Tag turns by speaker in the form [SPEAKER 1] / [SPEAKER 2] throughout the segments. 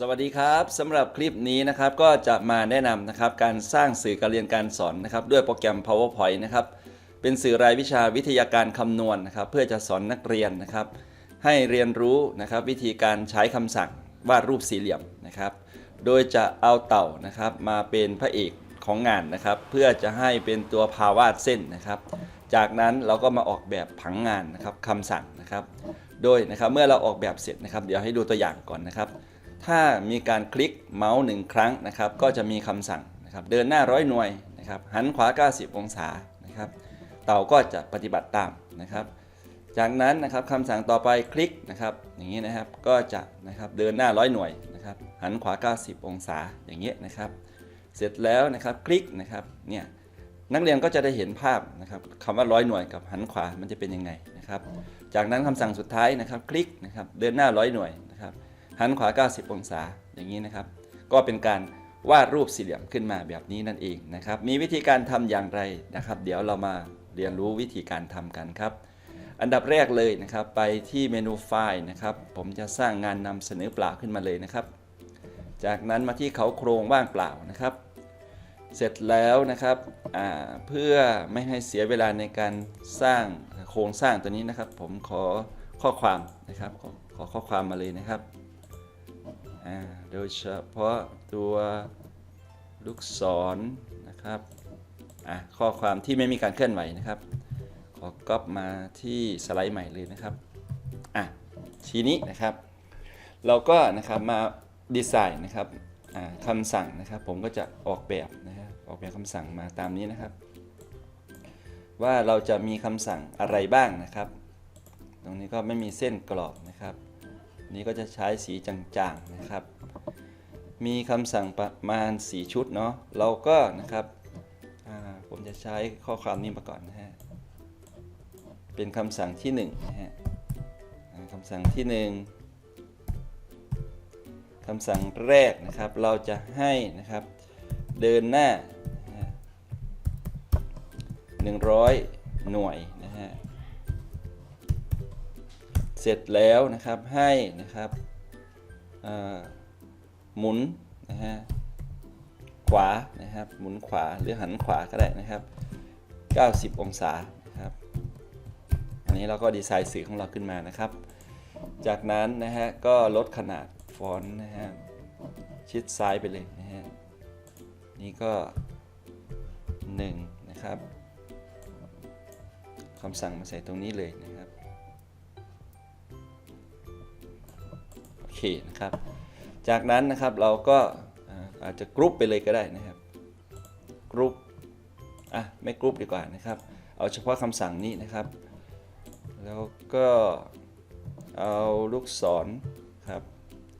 [SPEAKER 1] สวัสดีครับสำหรับคลิปนี้นะครับก็จะมาแนะนำนะครับการสร้างสื่อการเรียนการสอนนะครับด้วยโปรแกรม PowerPoint นะครับเป็นสื่อรายวิชาวิทยาการคำนวณนะครับเพื่อจะสอนนักเรียนนะครับให้เรียนรู้นะครับวิธีการใช้คำสั่งวาดรูปสี่เหลี่ยมนะครับโดยจะเอาเต่านะครับมาเป็นพระเอกของงานนะครับเพื่อจะให้เป็นตัวพาวาดเส้นนะครับ จากนั้นเราก็มาออกแบบผังงานนะครับคำสั่งนะครับ โดยนะครับเมื่อเราออกแบบเสร็จนะครับ เดี๋ยวให้ดูตัวอย่างก่อนนะครับ ถ้ามีการคลิกเมาส์หนึ่งครั้งนะครับ ก็จะมีคำสั่งนะครับ เดินหน้าร้อยหน่วยนะครับ หันขวา 90 องศานะครับ เต่าก็จะปฏิบัติตามนะครับ จากนั้นนะครับคำสั่งต่อไปคลิกนะครับ อย่างนี้นะครับ ก็จะนะครับเดินหน้าร้อยหน่วยนะครับ หันขวา 90 องศาอย่างเงี้ยนะครับ เสร็จแล้วนะครับคลิกนะครับ เนี่ยนักเรียนก็จะได้เห็นภาพนะครับคำว่าร้อยหน่วยกับหันขวามันจะเป็นยังไงนะครับ จากนั้นคำสั่งสุดท้ายนะครับ คลิกนะครับ เดินหน้าร้อยหน่วยนะครับ หันขวา 90 องศาอย่างนี้นะครับ ก็เป็นการวาดรูปสี่เหลี่ยมขึ้นมาแบบนี้นั่นเองนะครับ มีวิธีการทำอย่างไรนะครับ เดี๋ยวเรามาเรียนรู้วิธีการทำกันครับ อันดับแรกเลยนะครับ ไปที่เมนูไฟล์นะครับ ผมจะสร้างงานนำเสนอเปล่าขึ้นมาเลยนะครับ จากนั้นมาที่เขาโครงว่างเปล่านะครับ เสร็จแล้วนะครับเพื่อไม่ให้เสียเวลาในการสร้างโครงสร้างตัวนี้นะครับ ผมขอข้อความนะครับขอข้อความมาเลยนะครับ โดยเฉพาะตัวลูกศรนะครับข้อความที่ไม่มีการเคลื่อนไหวนะครับ ขอก๊อปมาที่สไลด์ใหม่เลยนะครับอะทีนี้นะครับ เราก็นะครับมาดีไซน์นะครับอ่าคำสั่งนะครับ ผมก็จะออกแบบนะครับออกแบบคำสั่งมาตามนี้นะครับ ว่าเราจะมีคำสั่งอะไรบ้างนะครับ ตรงนี้ก็ไม่มีเส้นกรอบนะครับ นี่ก็จะใช้สีจางๆนะครับ มีคำสั่งประมาณ 4 ชุดเนาะเราก็นะครับผมจะใช้ข้อความนี้มาก่อนนะฮะเป็นคำสั่งที่1นะฮะคำสั่งที่ 1คำสั่งแรกนะครับ เราจะให้นะครับเดินหน้านะฮะ100 หน่วย สร็จแล้วนะครับให้นะครับหมุนนะฮะขวานะครับหมุนขวาหรือหันขวาก็ได้นะครับ 90 องศานะครับอันนี้เราก็ดีไซน์สื่อของเราขึ้นมานะครับ จากนั้นนะฮะก็ลดขนาดฟอนต์นะฮะชิดซ้ายไปเลยนะฮะนี่ก็ 1 นะครับคำสั่งมาใส่ตรงนี้เลยนะ เคนะครับ จากนั้นนะครับเราก็อาอาจจะกรุ๊ปไปเลยก็ได้นะครับกรุ๊ปอะไม่กรุ๊ปดีกว่านะครับ เอาเฉพาะคำสั่งนี้นะครับ แล้วก็เอาลูกศรครับ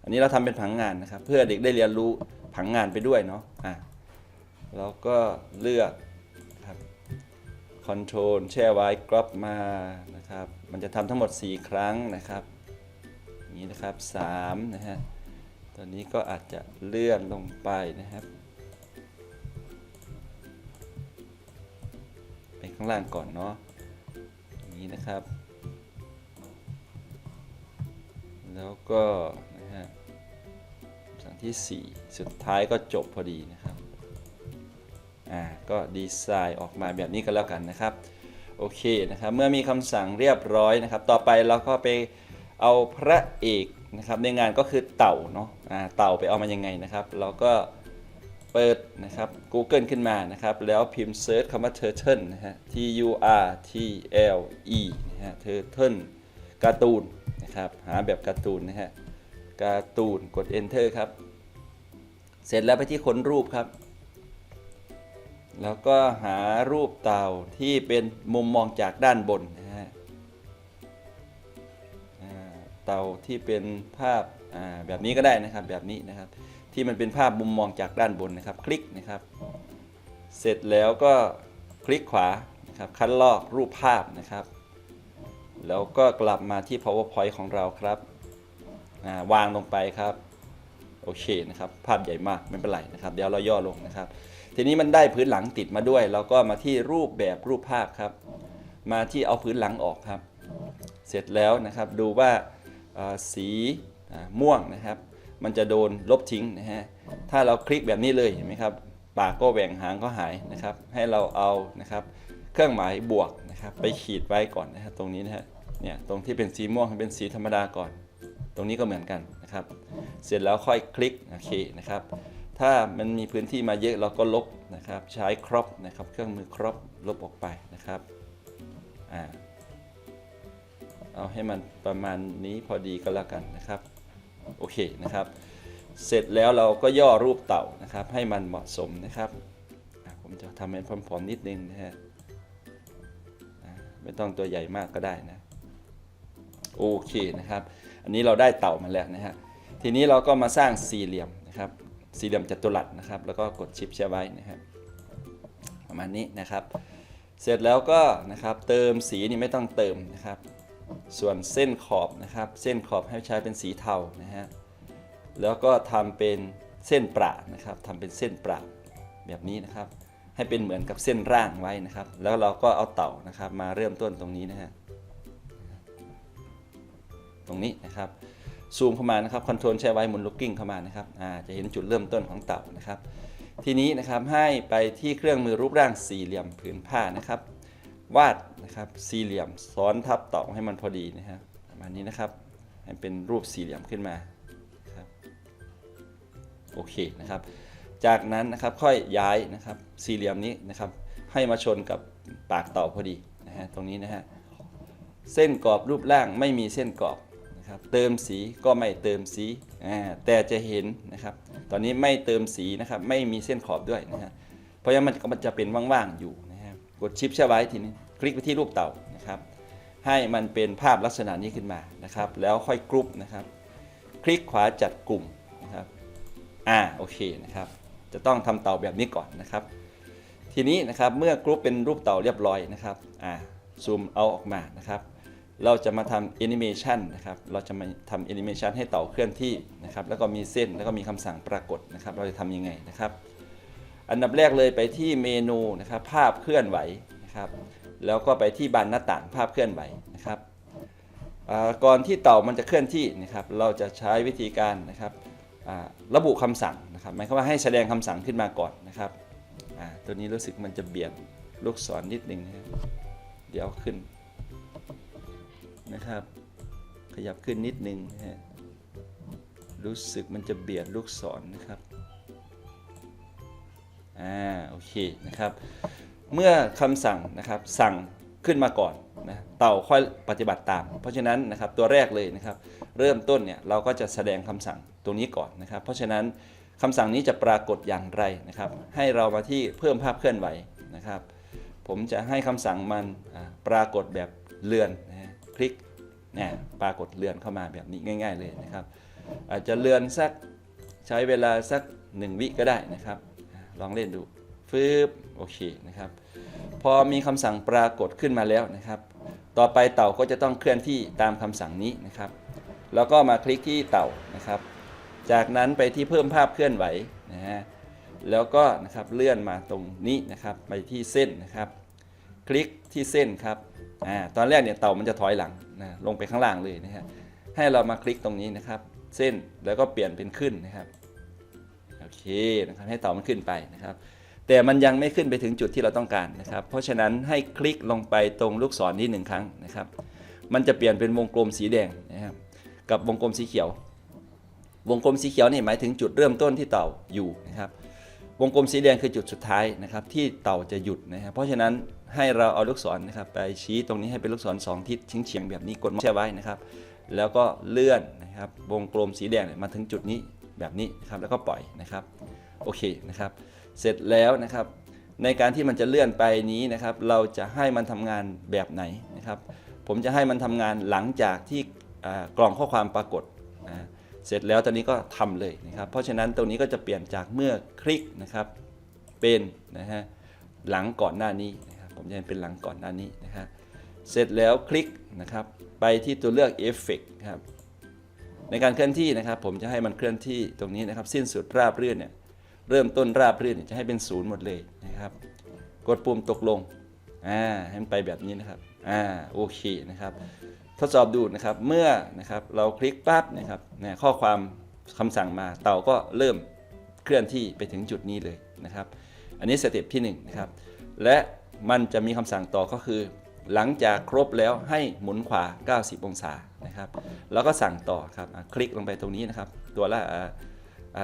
[SPEAKER 1] อันนี้เราทำเป็นผังงานนะครับ เพื่อเด็กได้เรียนรู้ผังงานไปด้วยเนาะอะเราก็เลือกครับคอนโทรลแช่ไว้กรอบมานะครับ มันจะทำทั้งหมด 4 ครั้งนะครับ อย่างนี้นะครับ3นะฮะตอนนี้ก็อาจจะเลื่อนลงไปนะครับ ไปข้างล่างก่อนเนาะอย่างนี้นะครับ แล้วก็นะฮะสั่งที่ 4 สุดท้ายก็จบพอดีนะครับ อ่า ก็ดีไซน์ออกมาแบบนี้ก็แล้วกันนะครับ โอเคนะครับ เมื่อมีคำสั่งเรียบร้อยนะครับ ต่อไปเราก็ไป เอาพระเอกนะครับในงานก็คือเต่าเนาะเต่าไปเอามายังไงนะครับ เราก็เปิดนะครับ Google ขึ้นมานะครับ แล้วพิมพ์เซิร์ชคำว่า turtle นะฮะ T U R T L E นะฮะ turtle การ์ตูนนะครับ หาแบบการ์ตูนนะฮะการ์ตูนกด enter ครับ เสร็จแล้วไปที่ค้นรูปครับ แล้วก็หารูปเต่าที่เป็นมุมมองจากด้านบนนะ เตาที่เป็นภาพแบบนี้ก็ได้นะครับแบบนี้นะครับ ที่มันเป็นภาพมุมมองจากด้านบนนะครับ คลิกนะครับ เสร็จแล้วก็คลิกขวานะครับคัดลอกรูปภาพนะครับ แล้วก็กลับมาที่ powerpoint ของเราครับาวางลงไปครับโอเคนะครับภาพใหญ่มากไม่เป็นไรนะครับ เดี๋ยวเราย่อลงนะครับ ทีนี้มันได้พื้นหลังติดมาด้วย เราก็มาที่รูปแบบรูปภาพครับ มาที่เอาพื้นหลังออกครับ เสร็จแล้วนะครับดูว่า สีม่วงนะครับ มันจะโดนลบทิ้งนะฮะถ้าเราคลิกแบบนี้เลยเห็นไหมครับปากก็แหว่งหางก็หายนะครับ ให้เราเอานะครับ เครื่องหมายบวกนะครับ ไปขีดไว้ก่อนนะฮะตรงนี้นะฮะเนี่ยตรงที่เป็นสีม่วงให้เป็นสีธรรมดาก่อน ตรงนี้ก็เหมือนกันนะครับ เสร็จแล้วค่อยคลิกโอเคนะครับ ถ้ามันมีพื้นที่มาเยอะเราก็ลบนะครับ ใช้ครอปนะครับ เครื่องมือครอปลบออกไปนะครับอ่า เอาให้มันประมาณนี้พอดีก็แล้วกันนะครับ โอเคนะครับ เสร็จแล้วเราก็ย่อรูปเต่านะครับ ให้มันเหมาะสมนะครับ ผมจะทำให้ผอมๆนิดนึงนะฮะไม่ต้องตัวใหญ่มากก็ได้นะโอเคนะครับ อันนี้เราได้เต่ามาแล้วนะฮะทีนี้เราก็มาสร้างสี่เหลี่ยมนะครับ สี่เหลี่ยมจัตุรัสนะครับ แล้วก็กดชิปแชร์ไว้นะครับประมาณนี้นะครับ เสร็จแล้วก็นะครับเติมสีนี่ไม่ต้องเติมนะครับ ส่วนเส้นขอบนะครับ เส้นขอบให้ใช้เป็นสีเทานะฮะ แล้วก็ทำเป็นเส้นประนะครับทำเป็นเส้นประแบบนี้นะครับ ให้เป็นเหมือนกับเส้นร่างไว้นะครับ แล้วเราก็เอาเต่านะครับ มาเริ่มต้นตรงนี้นะฮะ ตรงนี้นะครับ ซูมเข้ามานะครับ คอนโทรลใช้ไว้หมุนลูกกิ้งเข้ามานะครับจะเห็นจุดเริ่มต้นของเต่านะครับ ทีนี้นะครับให้ไปที่เครื่องมือรูปร่างสี่เหลี่ยมผืนผ้านะครับ วาดนะครับสี่เหลี่ยมซ้อนทับต่าให้มันพอดีนะครับประมาณนี้นะครับให้เป็นรูปสี่เหลี่ยมขึ้นมาครับโอเคนะครับ จากนั้นนะครับค่อยย้ายนะครับสี่เหลี่ยมนี้นะครับ ให้มาชนกับปากต่าพอดีนะฮะตรงนี้นะฮะเส้นกรอบรูปร่างไม่มีเส้นกรอบนะครับเติมสีก็ไม่เติมสีแต่จะเห็นนะครับ ตอนนี้ไม่เติมสีนะครับไม่มีเส้นขอบด้วยนะฮะเพราะฉะนั้นมันก็มันจะเป็นว่างๆอยู่ กดชิปใช่ไว้ทีนี้คลิกไปที่รูปเต่านะครับ ให้มันเป็นภาพลักษณะนี้ขึ้นมานะครับ แล้วค่อยกรุ๊ปนะครับ คลิกขวาจัดกลุ่มนะครับอ่าโอเคนะครับ จะต้องทำเต่าแบบนี้ก่อนนะครับ ทีนี้นะครับเมื่อกรุ๊ปเป็นรูปเต่าเรียบร้อยนะครับอ่าซูมเอาออกมานะครับ เราจะมาทำแอนิเมชันนะครับ เราจะมาทำแอนิเมชันให้เต่าเคลื่อนที่นะครับ แล้วก็มีเส้นแล้วก็มีคำสั่งปรากฏนะครับ เราจะทำยังไงนะครับ อันดับแรกเลยไปที่เมนูนะครับภาพเคลื่อนไหวนะครับแล้วก็ไปที่บานหน้าต่างภาพเคลื่อนไหวนะครับก่อนที่เต่ามันจะเคลื่อนที่นะครับเราจะใช้วิธีการนะครับระบุคำสั่งนะครับหมายความว่าให้แสดงคำสั่งขึ้นมาก่อนนะครับตัวนี้รู้สึกมันจะเบียดลูกศรนิดนึงนะครับเดี๋ยวขึ้นนะครับ ขยับขึ้นนิดนึงนะรู้สึกมันจะเบียดลูกศรนะครับ อ่าโอเคนะครับ เมื่อคำสั่งนะครับสั่งขึ้นมาก่อนนะเต่าค่อยปฏิบัติตาม เพราะฉะนั้นนะครับตัวแรกเลยนะครับเริ่มต้นเนี่ยเราก็จะแสดงคำสั่งตรงนี้ก่อนนะครับ เพราะฉะนั้นคำสั่งนี้จะปรากฏอย่างไรนะครับ ให้เรามาที่เพิ่มภาพเคลื่อนไหวนะครับ ผมจะให้คำสั่งมันปรากฏแบบเลื่อนนะฮะคลิกเนี่ยปรากฏเลื่อนเข้ามาแบบนี้ง่าย ๆ เลยนะครับ อาจจะเลื่อนสักใช้เวลาสัก 1 วิก็ได้นะครับ ลองเล่นดูฟืบโอเคนะครับ พอมีคำสั่งปรากฏขึ้นมาแล้วนะครับ ต่อไปเต่าก็จะต้องเคลื่อนที่ตามคำสั่งนี้นะครับ แล้วก็มาคลิกที่เต่านะครับ จากนั้นไปที่เพิ่มภาพเคลื่อนไหวนะฮะแล้วก็นะครับเลื่อนมาตรงนี้นะครับไปที่เส้นนะครับ คลิกที่เส้นครับอ่าตอนแรกเนี่ยเต่ามันจะถอยหลังนะลงไปข้างล่างเลยนะฮะให้เรามาคลิกตรงนี้นะครับ เส้นแล้วก็เปลี่ยนเป็นขึ้นนะครับ อเคนะครับให้เต่ามันขึ้นไปนะครับ แต่มันยังไม่ขึ้นไปถึงจุดที่เราต้องการนะครับ เพราะฉะนั้นให้คลิกลงไปตรงลูกศรนี้หนึ่งครั้งนะครับ มันจะเปลี่ยนเป็นวงกลมสีแดงนะครับกับวงกลมสีเขียว วงกลมสีเขียวนี่หมายถึงจุดเริ่มต้นที่เต่าอยู่นะครับ วงกลมสีแดงคือจุดสุดท้ายนะครับ ที่เต่าจะหยุดนะครับเพราะฉะนั้นให้เราเอาลูกศรนะครับไปชี้ตรงนี้ให้เป็นลูกศรสองทิศเฉียงๆแบบนี้กดแช่ไว้นะครับ แล้วก็เลื่อนนะครับวงกลมสีแดงมาถึงจุดนี้ แบบนี้นะครับแล้วก็ปล่อยนะครับโอเคนะครับ เสร็จแล้วนะครับในการที่มันจะเลื่อนไปนี้นะครับ เราจะให้มันทำงานแบบไหนนะครับ ผมจะให้มันทำงานหลังจากที่กล่องข้อความปรากฏนะเสร็จแล้วตอนนี้ก็ทำเลยนะครับ เพราะฉะนั้นตรงนี้ก็จะเปลี่ยนจากเมื่อคลิกนะครับเป็นนะฮะหลังก่อนหน้านี้นะครับผมจะให้เป็นหลังก่อนหน้านี้นะครับเสร็จแล้วคลิกนะครับไปที่ตัวเลือก Effect ครับ ในการเคลื่อนที่นะครับผมจะให้มันเคลื่อนที่ตรงนี้นะครับสิ้นสุดราบรื่นเนี่ยเริ่มต้นราบรื่นเนี่ยจะให้เป็นศูนย์หมดเลยนะครับ กดปุ่มตกลงอ่าให้มันไปแบบนี้นะครับอ่าโอเคนะครับ ทดสอบดูนะครับเมื่อนะครับเราคลิกปั๊บนะครับเนี่ยข้อความคำสั่งมาเต่าก็เริ่มเคลื่อนที่ไปถึงจุดนี้เลยนะครับ อันนี้สเต็ปที่1นงนะครับและมันจะมีคำสั่งต่อก็คือ หลังจากครบแล้วให้หมุนขวา 90 องศานะครับแล้วก็สั่งต่อครับคลิกลงไปตรงนี้นะครับ ตัวละ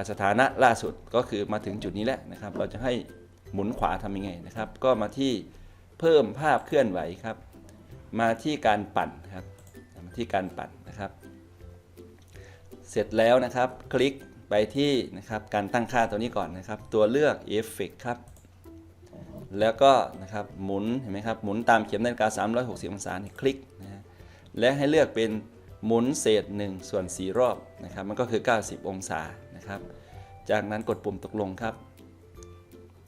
[SPEAKER 1] สถานะล่าสุดก็คือมาถึงจุดนี้แล้วนะครับ เราจะให้หมุนขวาทำยังไงนะครับ ก็มาที่เพิ่มภาพเคลื่อนไหวครับ มาที่การปั่นครับมาที่การปั่นนะครับ เสร็จแล้วนะครับ คลิกไปที่นะครับการตั้งค่าตัวนี้ก่อนนะครับ ตัวเลือก Effect ครับ แล้วก็นะครับหมุนเห็นไหมครับหมุนตามเข็มนาฬิกา 360 องศาคลิกนะฮะและให้เลือกเป็นหมุนเศษ 1 ส่วน 4 รอบนะครับมันก็คือ 90 องศานะครับ จากนั้นกดปุ่มตกลงครับ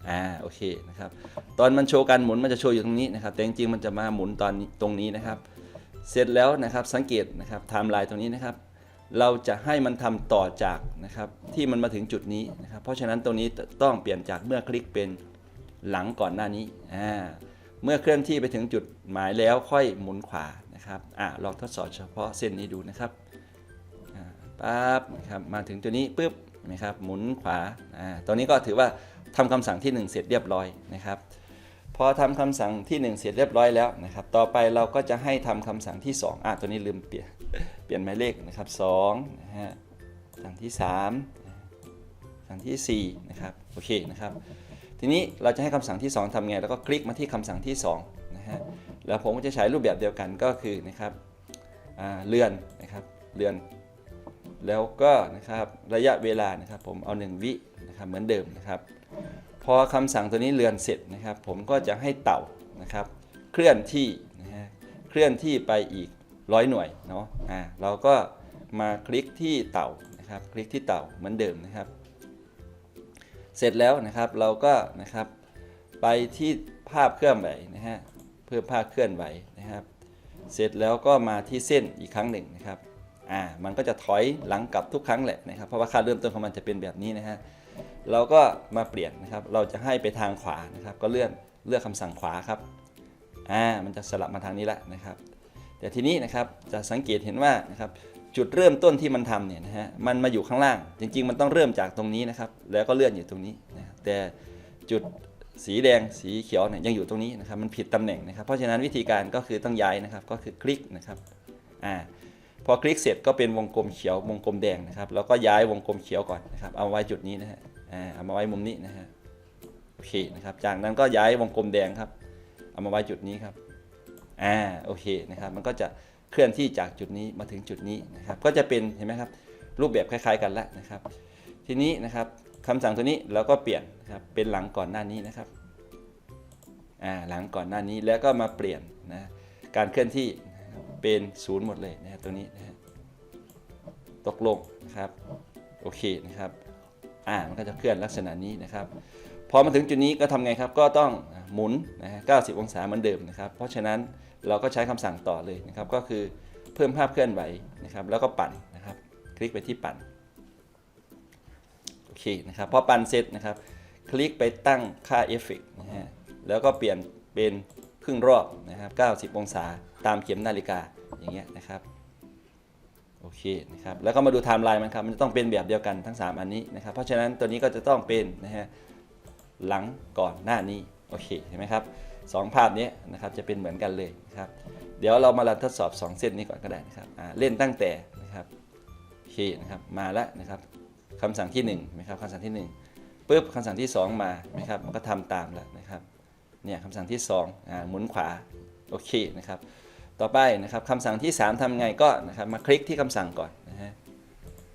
[SPEAKER 1] อ่าโอเคนะครับตอนมันโชว์การหมุนมันจะโชว์อยู่ตรงนี้นะครับแต่จริงๆมันจะมาหมุนตอนตรงนี้นะครับ เสร็จแล้วนะครับสังเกตนะครับไทม์ไลน์ตรงนี้นะครับ เราจะให้มันทำต่อจากนะครับที่มันมาถึงจุดนี้นะครับเพราะฉะนั้นตรงนี้ต้องเปลี่ยนจากเมื่อคลิกเป็น หลังก่อนหน้านี้อ่าเมื่อเคลื่อนที่ไปถึงจุดหมายแล้วค่อยหมุนขวานะครับอ่าลองทดสอบเฉพาะเส้นนี้ดูนะครับปั๊บนะครับมาถึงตัวนี้ปุ๊บนไหมครับหมุนขวาอ่าตอนนี้ก็ถือว่าทำคำสั่งที่ 1 เสร็จเรียบร้อยนะครับพอทำคำสั่งที่ 1 เสร็จเรียบร้อยแล้วนะครับ ต่อไปเราก็จะให้ทำคำสั่งที่ 2อะตัวนี้ลืมเปลี่ยนเปลี่ยนหมายเลขนะครับ2นะฮะสั่งที่ 3 สั่งทีสี่4นะครับโอเคนะครับ ทีนี้เราจะให้คำสั่งที่ 2ทำไงแล้วก็คลิกมาที่คำสั่งที่2นะฮะแล้วผมก็จะใช้รูปแบบเดียวกันก็คือนะครับเลื่อนนะครับเลื่อน แล้วก็นะครับระยะเวลานะครับผมเอา 1 วินะครับเหมือนเดิมนะครับ พอคำสั่งตัวนี้เลื่อนเสร็จนะครับ ผมก็จะให้เต่านะครับเคลื่อนที่นะฮะเคลื่อนที่ไปอีกร้อยหน่วยเนาะอ่าเราก็มาคลิกที่เต่านะครับ คลิกที่เต่าเหมือนเดิมนะครับ เสร็จแล้วนะครับเราก็นะครับไปที่ภาพเคลื่อนไหวนะฮะเพื่อภาพเคลื่อนไหวนะครับ เสร็จแล้วก็มาที่เส้นอีกครั้งหนึ่งนะครับอ่ามันก็จะถอยหลังกลับทุกครั้งแหละนะครับเพราะว่าค่าเริ่มต้นของมันจะเป็นแบบนี้นะฮะเราก็มาเปลี่ยนนะครับ เราจะให้ไปทางขวานะครับ ก็เลื่อนเลือกคำสั่งขวาครับอ่ามันจะสลับมาทางนี้แล้วนะครับ แต่ทีนี้นะครับจะสังเกตเห็นว่านะครับ จุดเริ่มต้นที่มันทำเนี่ยนะฮะมันมาอยู่ข้างล่าง จริง ๆ มันต้องเริ่มจากตรงนี้นะครับ แล้วก็เลื่อนอยู่ตรงนี้นะแต่จุดสีแดงสีเขียวเนี่ยยังอยู่ตรงนี้นะครับ มันผิดตำแหน่งนะครับ เพราะฉะนั้นวิธีการก็คือต้องย้ายนะครับ ก็คือคลิกนะครับอ่าพอคลิกเสร็จก็เป็นวงกลมเขียววงกลมแดงนะครับ แล้วก็ย้ายวงกลมเขียวก่อนนะครับ เอาไว้จุดนี้นะฮะอ่าเอามาไว้มุมนี้นะฮะโอเคนะครับ จากนั้นก็ย้ายวงกลมแดงครับ เอามาไว้จุดนี้ครับอ่าโอเคนะครับ มันก็จะ เคลื่อนที่จากจุดนี้มาถึงจุดนี้นะครับก็จะเป็นเห็นไหมครับรูปแบบคล้ายๆกันแล้วนะครับ ทีนี้นะครับคำสั่งตัวนี้เราก็เปลี่ยนนะครับเป็นหลังก่อนหน้านี้นะครับอ่าหลังก่อนหน้านี้แล้วก็มาเปลี่ยนนะการเคลื่อนที่เป็นศูนย์หมดเลยนะครับตรงนี้นะตกลงนะครับโอเคนะครับอ่ามันก็จะเคลื่อนลักษณะนี้นะครับพอมาถึงจุดนี้ก็ทำไงครับก็ต้องหมุนนะฮะ90 องศาเหมือนเดิมนะครับ เพราะฉะนั้น เราก็ใช้คำสั่งต่อเลยนะครับก็คือเพิ่มภาพเคลื่อนไหวนะครับแล้วก็ปั่นนะครับคลิกไปที่ปั่นโอเคนะครับพอปั่นเสร็จนะครับคลิกไปตั้งค่าเอฟเฟกต์นะฮะแล้วก็เปลี่ยนเป็นครึ่งรอบนะครับ 90 องศาตามเข็มนาฬิกาอย่างเงี้ยนะครับโอเคนะครับแล้วก็มาดูไทม์ไลน์มันครับมันจะต้องเป็นแบบเดียวกันทั้ง 3 อันนี้นะครับเพราะฉะนั้นตัวนี้ก็จะต้องเป็นนะฮะหลังก่อนหน้านี้โอเคเห็นไหมครับ สองภาพนี้นะครับจะเป็นเหมือนกันเลยครับ เดี๋ยวเรามาลันทดสอบ 2 เส้นนี้ก่อนก็ได้นะครับเล่นตั้งแต่นะครับโอเคนะครับมาแล้วนะครับคำสั่งที่1นะครับคำสั่งที่1ปุ๊บคำสั่งที่ 2 มานะครับมันก็ทำตามแล้วนะครับเนี่ยคำสั่งที่2อ่าหมุนขวาโอเคนะครับ ต่อไปนะครับคำสั่งที่ 3ทำไงก็นะครับมาคลิกที่คำสั่งก่อนนะฮะ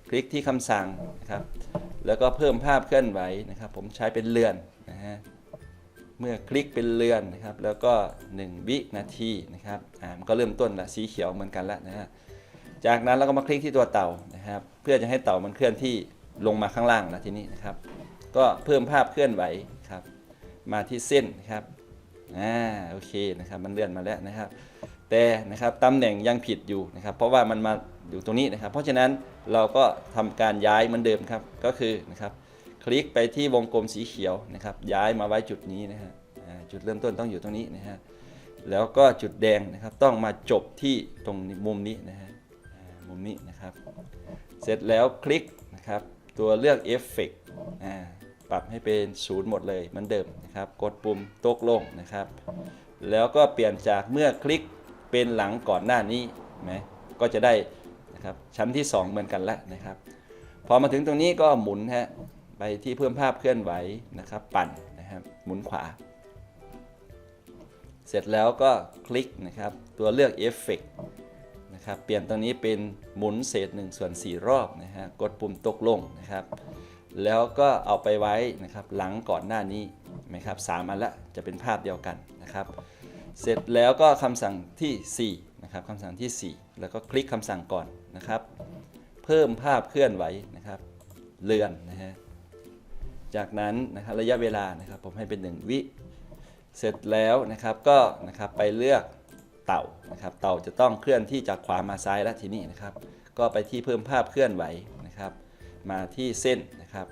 [SPEAKER 1] คลิกที่คำสั่งนะครับแล้วก็เพิ่มภาพเคลื่อนไหวนะครับ ผมใช้เป็นเรือนนะฮะ เมื่อคลิกเป็นเรือนนะครับ แล้วก็ 1 วินาทีนะครับอ่ามันก็เริ่มต้นละสีเขียวเหมือนกันละนะฮะจากนั้นเราก็มาคลิกที่ตัวเต่านะครับ เพื่อจะให้เต่ามันเคลื่อนที่ลงมาข้างล่างนะทีนี้นะครับ ก็เพิ่มภาพเคลื่อนไหวครับ มาที่เส้นนะครับอ่าโอเคนะครับ มันเลื่อนมาแล้วนะครับ แต่นะครับตำแหน่งยังผิดอยู่นะครับ เพราะว่ามันมาอยู่ตรงนี้นะครับ เพราะฉะนั้นเราก็ทำการย้ายเหมือนเดิมครับก็คือนะครับ คลิกไปที่วงกลมสีเขียวนะครับ ย้ายมาไว้จุดนี้นะฮะจุดเริ่มต้นต้องอยู่ตรงนี้นะฮะแล้วก็จุดแดงนะครับต้องมาจบที่ตรงมุมนี้นะฮะมุมนี้นะครับ เสร็จแล้วคลิกนะครับตัวเลือกเอฟเฟกปรับให้เป็นศูนย์หมดเลยเหมือนเดิมนะครับ กดปุ่มตกลงนะครับ แล้วก็เปลี่ยนจากเมื่อคลิกเป็นหลังก่อนหน้านี้ไหมก็จะได้นะครับชั้นที่ 2 เหมือนกันแล้วนะครับ พอมาถึงตรงนี้ก็หมุนฮะ ไปที่เพิ่มภาพเคลื่อนไหวนะครับปั่นนะครับหมุนขวา เสร็จแล้วก็คลิกนะครับตัวเลือกเอฟเฟกนะครับเปลี่ยนตรงนี้เป็นหมุนเศษ1ส่วน4 รอบนะฮะกดปุ่มตกลงนะครับ แล้วก็เอาไปไว้นะครับหลังก่อนหน้านี้นไหมครับสามอันละจะเป็นภาพเดียวกันนะครับ เสร็จแล้วก็คำสั่งทีสี่4นะครับคำสั่งทีสี่ 4 แล้วก็คลิกคำสั่งก่อนนะครับ เพิ่มภาพเคลื่อนไหวนะครับ เลื่อนนะฮะ จากนั้นนะครับระยะเวลานะครับผมให้เป็น 1 วิ เสร็จแล้วนะครับก็นะครับไปเลือกเต่านะครับ เต่าจะต้องเคลื่อนที่จากขวามาซ้ายแล้วทีนี้นะครับ ก็ไปที่เพิ่มภาพเคลื่อนไหวนะครับ มาที่เส้นนะครับ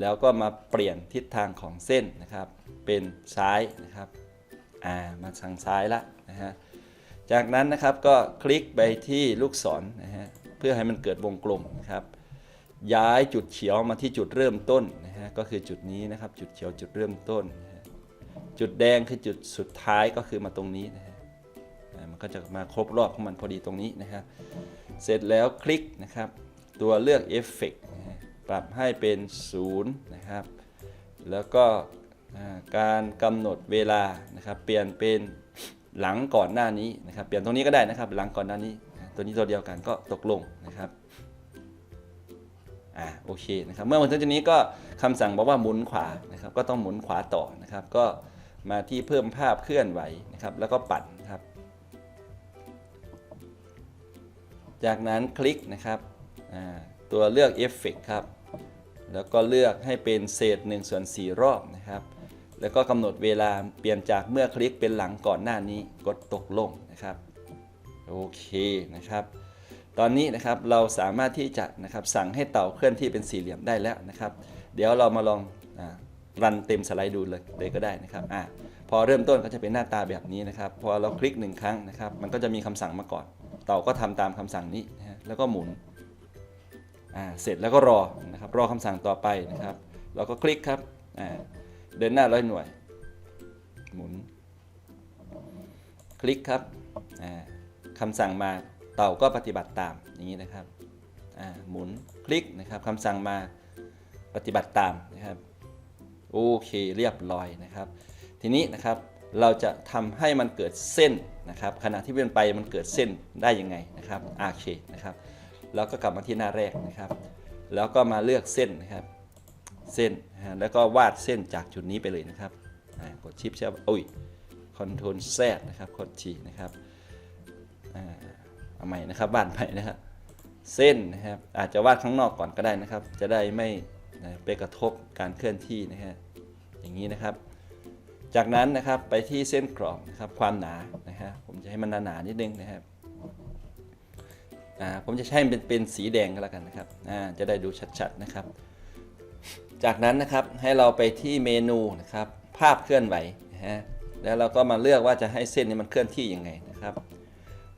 [SPEAKER 1] แล้วก็มาเปลี่ยนทิศทางของเส้นนะครับ เป็นซ้ายนะครับอ่ามาทางซ้ายละนะฮะจากนั้นนะครับก็คลิกไปที่ลูกศรนะฮะเพื่อให้มันเกิดวงกลมนะครับ ย้ายจุดเขียวมาที่จุดเริ่มต้นนะฮะก็คือจุดนี้นะครับ จุดเขียวจุดเริ่มต้น จุดแดงคือจุดสุดท้ายก็คือมาตรงนี้นะฮะมันก็จะมาครบรอบของมันพอดีตรงนี้นะฮะเสร็จแล้วคลิกนะครับ ตัวเลือกเอฟเฟกต์ปรับให้เป็น0นะครับ แล้วก็การกำหนดเวลานะครับ เปลี่ยนเป็นหลังก่อนหน้านี้นะครับ เปลี่ยนตรงนี้ก็ได้นะครับ หลังก่อนหน้านี้ ตัวนี้ตัวเดียวกันก็ตกลงนะครับ อ่าโอเคนะครับเมื่อมาถึงจุดนี้ก็คำสั่งบอกว่าหมุนขวานะครับก็ต้องหมุนขวาต่อนะครับ ก็มาที่เพิ่มภาพเคลื่อนไหวนะครับ แล้วก็ปั่นครับ จากนั้นคลิกนะครับตัวเลือกเอฟเฟกครับ แล้วก็เลือกให้เป็นเศษ1ส่วน4รอบนะครับ แล้วก็กำหนดเวลาเปลี่ยนจากเมื่อคลิกเป็นหลังก่อนหน้านี้กดตกลงนะครับ โอเคนะครับ ตอนนี้นะครับเราสามารถที่จะนะครับสั่งให้เต่าเคลื่อนที่เป็นสี่เหลี่ยมได้แล้วนะครับ เดี๋ยวเรามาลองอรันเต็มสไลด์ดูเลยเลยก็ได้นะครับอาพอเริ่มต้นก็จะเป็นหน้าตาแบบนี้นะครับ พอเราคลิกหนึ่งครั้งนะครับ มันก็จะมีคำสั่งมาก่อน เต่าก็ทำตามคำสั่งนี้นะแล้วก็หมุนอ่าเสร็จแล้วก็รอนะครับรอคำสั่งต่อไปนะครับ เราก็คลิกครับอ่าเดินหน้าร้อยหน่วย หมุน คลิกครับอ่าคำสั่งมา เต่าก็ปฏิบัติตามอย่างนี้นะครับหมุนคลิกนะครับคำสั่งมาปฏิบัติตามนะครับโอเคเรียบร้อยนะครับ ทีนี้นะครับเราจะทำให้มันเกิดเส้นนะครับ ขณะที่เป็นไปมันเกิดเส้นได้ยังไงนะครับโอเคนะครับแล้วก็กลับมาที่หน้าแรกนะครับ แล้วก็มาเลือกเส้นนะครับ เส้นแล้วก็วาดเส้นจากจุดนี้ไปเลยนะครับกดชิปใช่ไหมโอ้ยคอนโทรลแซดนะครับกดชีนะครับ เอาใหม่นะครับวาดใหม่นะครับเส้นนะครับอาจจะวาดข้างนอกก่อนก็ได้นะครับ จะได้ไม่ไปกระทบการเคลื่อนที่นะฮะอย่างนี้นะครับ จากนั้นนะครับไปที่เส้นกรอบนะครับความหนานะฮะผมจะให้มันหนาๆนิดนึงนะครับผมจะใช้เป็นเป็นสีแดงก็แล้วกันนะครับจะได้ดูชัดๆนะครับ จากนั้นนะครับให้เราไปที่เมนูนะครับภาพเคลื่อนไหวนะฮะแล้วเราก็มาเลือกว่าจะให้เส้นนี้มันเคลื่อนที่ยังไงนะครับ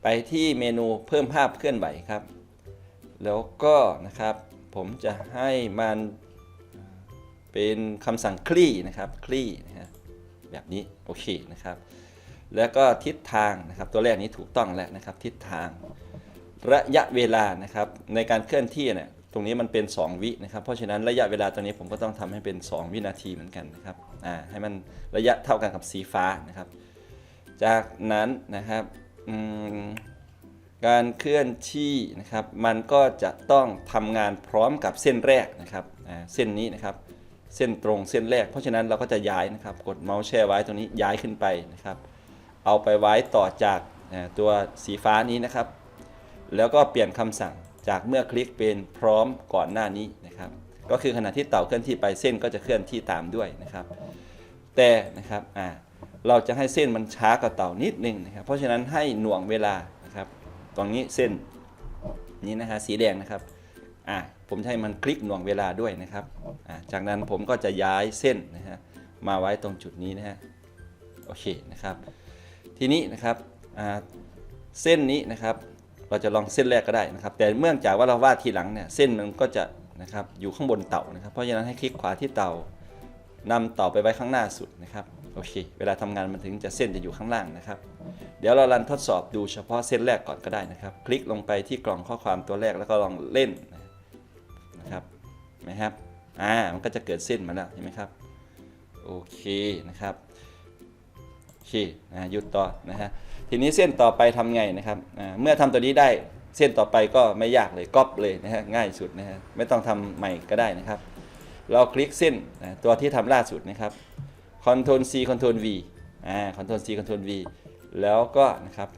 [SPEAKER 1] ไปที่เมนูเพิ่มภาพเคลื่อนไหวครับ แล้วก็นะครับผมจะให้มันเป็นคำสั่งคลี่นะครับคลี่นะฮะแบบนี้โอเคนะครับ แล้วก็ทิศทางนะครับ ตัวแรกนี้ถูกต้องแล้วนะครับ ทิศทางระยะเวลานะครับในการเคลื่อนที่เนี่ยตรงนี้มันเป็น 2 วินะครับ เพราะฉะนั้นระยะเวลาตัวนี้ผมก็ต้องทำให้เป็น 2 วินาทีเหมือนกันนะครับอ่าให้มันระยะเท่ากันกับสีฟ้านะครับ จากนั้นนะครับ การเคลื่อนที่นะครับ มันก็จะต้องทำงานพร้อมกับเส้นแรกนะครับเส้นนี้นะครับ เส้นตรงเส้นแรก เพราะฉะนั้นเราก็จะย้ายนะครับ กดเมาส์แช่ไว้ตรงนี้ย้ายขึ้นไปนะครับ เอาไปไว้ต่อจากตัวสีฟ้านี้นะครับ แล้วก็เปลี่ยนคำสั่งจากเมื่อคลิกเป็นพร้อมก่อนหน้านี้นะครับ ก็คือขณะที่เต่าเคลื่อนที่ไปเส้นก็จะเคลื่อนที่ตามด้วยนะครับ แต่นะครับอ่า เราจะให้เส้นมันช้ากว่าเต่านิดนึงนะครับ เพราะฉะนั้นให้หน่วงเวลานะครับ ตรงนี้เส้นนี้นะฮะสีแดงนะครับอ่าผมให้มันคลิกหน่วงเวลาด้วยนะครับอ่าจากนั้นผมก็จะย้ายเส้นนะฮะมาไว้ตรงจุดนี้นะฮะโอเคนะครับ ทีนี้นะครับอ่าเส้นนี้นะครับ เราจะลองเส้นแรกก็ได้นะครับ แต่เมื่อจากว่าเราวาดทีหลังเนี่ยเส้นมันก็จะนะครับอยู่ข้างบนเต่านะครับ เพราะฉะนั้นให้คลิกขวาที่เต่านำเต่าไปไว้ข้างหน้าสุดนะครับ เค เวลาทำงานมันถึงจะเส้นจะอยู่ข้างล่างนะครับ เดี๋ยวเราลันทดสอบดูเฉพาะเส้นแรกก่อนก็ได้นะครับ คลิกลงไปที่กล่องข้อความตัวแรกแล้วก็ลองเล่นนะครับนไหมครับอ่ามันก็จะเกิดเส้นมาแล้วเห็นไหมครับโอเคนะครับโอเคนะหยุดต่อนะฮะทีนี้เส้นต่อไปทำไงนะครับอ่าเมื่อทำตัวนี้ได้เส้นต่อไปก็ไม่ยากเลยก๊อปเลยนะฮะง่ายสุดนะฮะไม่ต้องทำใหม่ก็ได้นะครับ เราคลิกเส้นตัวที่ทำล่าสุดนะครับ Ctrl C Ctrl V อ่า Ctrl C Ctrl V แล้วก็นะครับ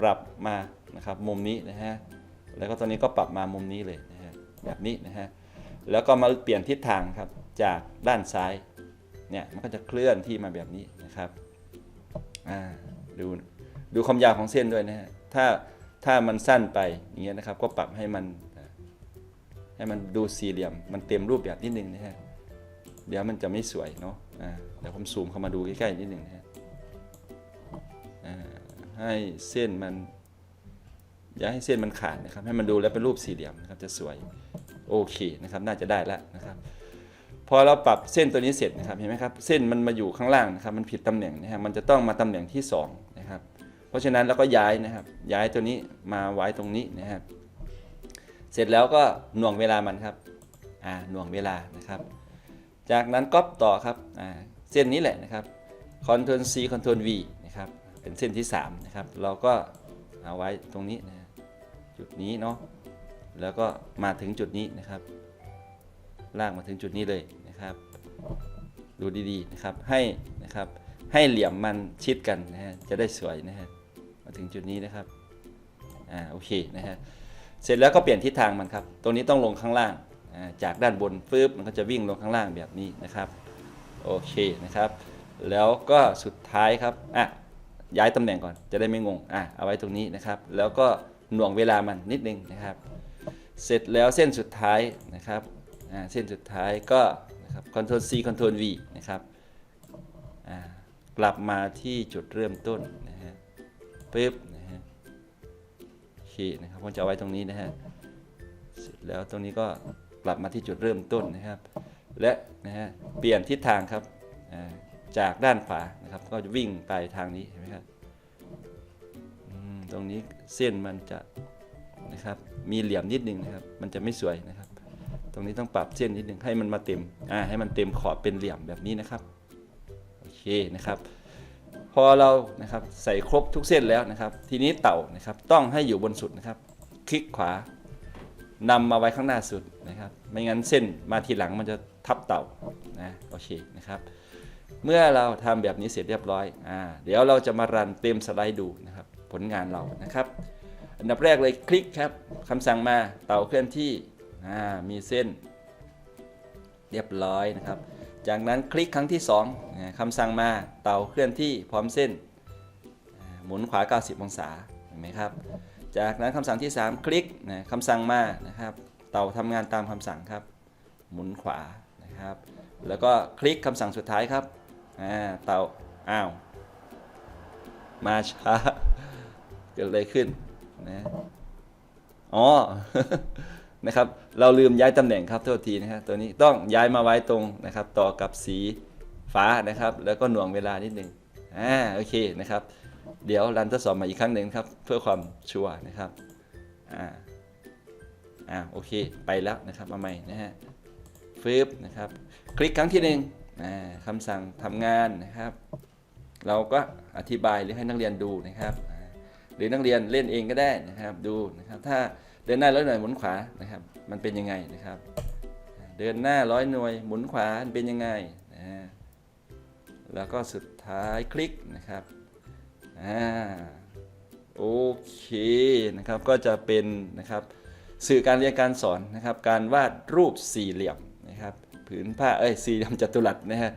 [SPEAKER 1] ปรับมานะครับมุมนี้นะฮะแล้วก็ตัวนี้ก็ปรับมามุมนี้เลยนะฮะแบบนี้นะฮะแล้วก็มาเปลี่ยนทิศทางครับจากด้านซ้ายเนี่ยมันก็จะเคลื่อนที่มาแบบนี้นะครับอ่าดูดูความยาวของเส้นด้วยนะฮะถ้าถ้ามันสั้นไปอย่างเงี้ยนะครับ ก็ปรับให้มันให้มันดูสี่เหลี่ยม มันเต็มรูปแบบนิดนึงนะฮะเดี๋ยวมันจะไม่สวยเนาะ เดี๋ยวผมซูมเข้ามาดูใกล้ๆนิดหนึ่งนะให้เส้นมัน อย่าให้เส้นมันขาดนะครับ ให้มันดูแล้วเป็นรูปสี่เหลี่ยมนะครับ จะสวยโอเคนะครับ น่าจะได้แล้วนะครับ พอเราปรับเส้นตัวนี้เสร็จนะครับ เห็นไหมครับ เส้นมันมาอยู่ข้างล่างนะครับ มันผิดตำแหน่งนะฮะมันจะต้องมาตำแหน่งที่สองนะครับ เพราะฉะนั้นเราก็ย้ายนะครับ ย้ายตัวนี้มาไว้ตรงนี้นะครับ เสร็จแล้วก็หน่วงเวลามันครับ อ่า หน่วงเวลานะครับ จากนั้นก๊อปต่อครับเส้นนี้แหละนะครับ Ctrl C Ctrl V นะครับเป็นเส้นที่3นะครับเราก็เอาไว้ตรงนี้นะจุดนี้เนาะแล้วก็มาถึงจุดนี้นะครับ ลากมาถึงจุดนี้เลยนะครับ ดูดีๆนะครับให้นะครับให้เหลี่ยมมันชิดกันนะฮะจะได้สวยนะฮะมาถึงจุดนี้นะครับอ่าโอเคนะฮะเสร็จแล้วก็เปลี่ยนทิศทางมันครับ ตรงนี้ต้องลงข้างล่าง จากด้านบนฟืบมันก็จะวิ่งลงข้างล่างแบบนี้นะครับโอเคนะครับ แล้วก็สุดท้ายครับอะย้ายตำแหน่งก่อนจะได้ไม่งงอะเอาไว้ตรงนี้นะครับ แล้วก็หน่วงเวลามันนิดนึงนะครับ เสร็จแล้วเส้นสุดท้ายนะครับอ่าเส้นสุดท้ายก็นะครับ Ctrl C Ctrl V นะครับอ่ากลับมาที่จุดเริ่มต้นนะฮะปึ๊บนะฮะโอเคนะครับผมจะเอาไว้ตรงนี้นะฮะเสร็จแล้วตรงนี้ก็ กลับมาที่จุดเริ่มต้นนะครับ และนะฮะเปลี่ยนทิศทางครับจากด้านขวานะครับ ก็จะวิ่งไปทางนี้เห็นไหมครับตรงนี้เส้นมันจะนะครับมีเหลี่ยมนิดนึงนะครับ มันจะไม่สวยนะครับ ตรงนี้ต้องปรับเส้นนิดนึงให้มันมาเต็มอ่าให้มันเต็มขอบเป็นเหลี่ยมแบบนี้นะครับโอเคนะครับ พอเรานะครับใส่ครบทุกเส้นแล้วนะครับ ทีนี้เต่านะครับต้องให้อยู่บนสุดนะครับ คลิกขวา นำมาไว้ข้างหน้าสุดนะครับ ไม่งั้นเส้นมาทีหลังมันจะทับเต่านะโอเคนะครับ เมื่อเราทำแบบนี้เสร็จเรียบร้อยอ่าเดี๋ยวเราจะมารันเต็มสไลด์ดูนะครับ ผลงานเรานะครับ อันดับแรกเลยคลิกครับคำสั่งมาเต่าเคลื่อนที่อ่ามีเส้น เรียบร้อยนะครับ จากนั้นคลิกครั้งที่2นะคำสั่งมาเต่าเคลื่อนที่พร้อมเส้น หมุนขวา 90 องศาเห็นไหมครับ จากนั้นคำสั่งที่ 3 คลิกนะคำสั่งมานะครับ เต่าทำงานตามคำสั่งครับ หมุนขวานะครับ แล้วก็คลิกคำสั่งสุดท้ายครับอ่าเต่าอ้าวมาช้าเกิดอะไรขึ้นนะอ๋อนะครับ เราลืมย้ายตำแหน่งครับโทษทีนะครับตัวนี้ต้องย้ายมาไว้ตรงนะครับ ต่อกับสีฟ้านะครับ แล้วก็หน่วงเวลานิดหนึ่งอ่าโอเคนะครับ เดี๋ยวรันทดสอบมาอีกครั้งหนึ่งครับ เพื่อความชัวร์นะครับอ่าอ่าโอเคไปแล้วนะครับมาใหม่นะฮะฟืบนะครับ คลิกครั้งที่หนึ่งอ่าคำสั่งทำงานนะครับ เราก็อธิบายหรือให้นักเรียนดูนะครับ หรือนักเรียนเล่นเองก็ได้นะครับดูนะครับถ้าเดินหน้าร้อยหน่วยหมุนขวานะครับ มันเป็นยังไงนะครับ เดินหน้าร้อยหน่วยหมุนขวานเป็นยังไงนะฮะแล้วก็สุดท้ายคลิกนะครับ อ่าโอเคนะครับก็จะเป็นนะครับสื่อการเรียนการสอนนะครับ การวาดรูปสี่เหลี่ยมนะครับ ผืนผ้าเอ้ยสี่เหลี่ยมจัตุรัสนะฮะ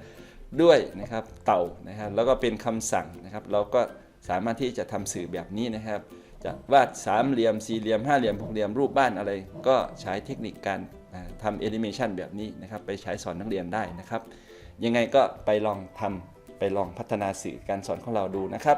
[SPEAKER 1] ด้วยนะครับเต่านะครับแล้วก็เป็นคำสั่งนะครับ เราก็สามารถที่จะทำสื่อแบบนี้นะครับ จะวาดสามเหลี่ยมสี่เหลี่ยมห้าเหลี่ยมหกเหลี่ยมรูปบ้านอะไร ก็ใช้เทคนิคการทำแอนิเมชันแบบนี้นะครับ ไปใช้สอนนักเรียนได้นะครับ ยังไงก็ไปลองทำไปลองพัฒนาสื่อการสอนของเราดูนะครับ